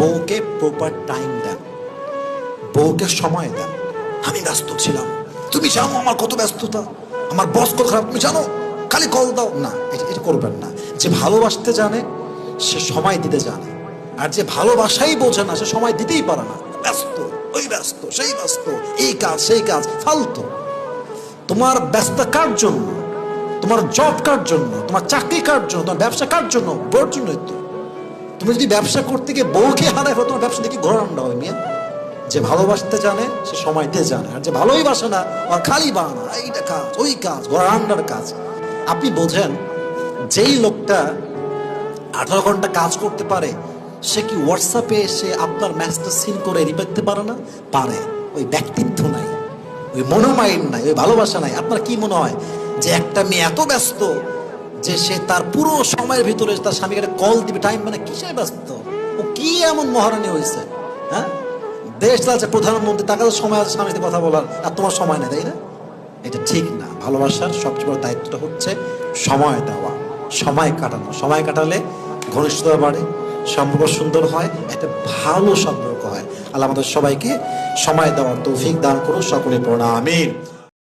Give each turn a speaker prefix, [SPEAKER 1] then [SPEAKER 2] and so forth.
[SPEAKER 1] বউকে proper time দেন। বউকে সময় দেন। আমি ব্যস্ত ছিলাম। তুমি জানো আমার কত ব্যস্ততা? আমার বস কত খারাপ, তুমি জানো? খালি কল দাও। না, এটা করবেন না। যে ভালোবাসতে জানে, সে সময় দিতে জানে। আর যে ভালোবাসাই বোঝে না, সে সময় দিতেই পারে না। ব্যস্ত, ওই ব্যস্ত, সেই ব্যস্ত। এই কাজ, সেই কাজ, ফালতু। তোমার ব্যস্ত কার জন্য? তোমার জব কার জন্য? তোমার চাকরি কার জন্য? তোমার ব্যবসা কার জন্য? বউর জন্যই তুমি যদি ব্যবসা করতে গিয়ে বউকে হারায় ফেলো তোমার ব্যবসা দেখি ঘোরা আন্ডা হবে মিয়া। যে ভালোবাসতে জানে, সে সময়তে জানে। আর যে ভালোই বাসে না আর খালি বানা এইটা কাজ, ওই কাজ ঘোরা আন্ডার কাজ। আপনি বোঝেন, যেই লোকটা আঠারো ঘণ্টা কাজ করতে পারে, সে কি হোয়াটসঅ্যাপে এসে আপনার ম্যাচটা সিন করে রিপ্লাই দিতে পারে না? পারে। ওই ব্যক্তিত্ব নাই। ওই মনোমাইন্ড নাই। ওই ভালোবাসা নাই। আপনার কি মনে হয় যে একটা মেয়ে এত ব্যস্ত যে সে তার পুরো সময়ের ভিতরে তার স্বামীকে কল দিবে। টাইম মানে কিসে ব্যস্ত? ও কি এমন মহারানী হয়েছে? হ্যাঁ? দেশ চালাচ্ছে, প্রধানমন্ত্রী তাকে তো সময় আছে স্বামীর কথা বলার। আর তোমার সময় নেই, তাই না? এটা ঠিক না। ভালোবাসার সবচেয়ে বড় দায়িত্বটা হচ্ছে সময় দেওয়া, সময় কাটানো। সময় কাটালে ঘনিষ্ঠতা বাড়ে, সম্পর্ক সুন্দর হয়, একটা ভালো সম্পর্ক হয়। আল্লাহ আমাদের সবাইকে সময় দেওয়ার তৌফিক দান করুন সকলে প্রণাম।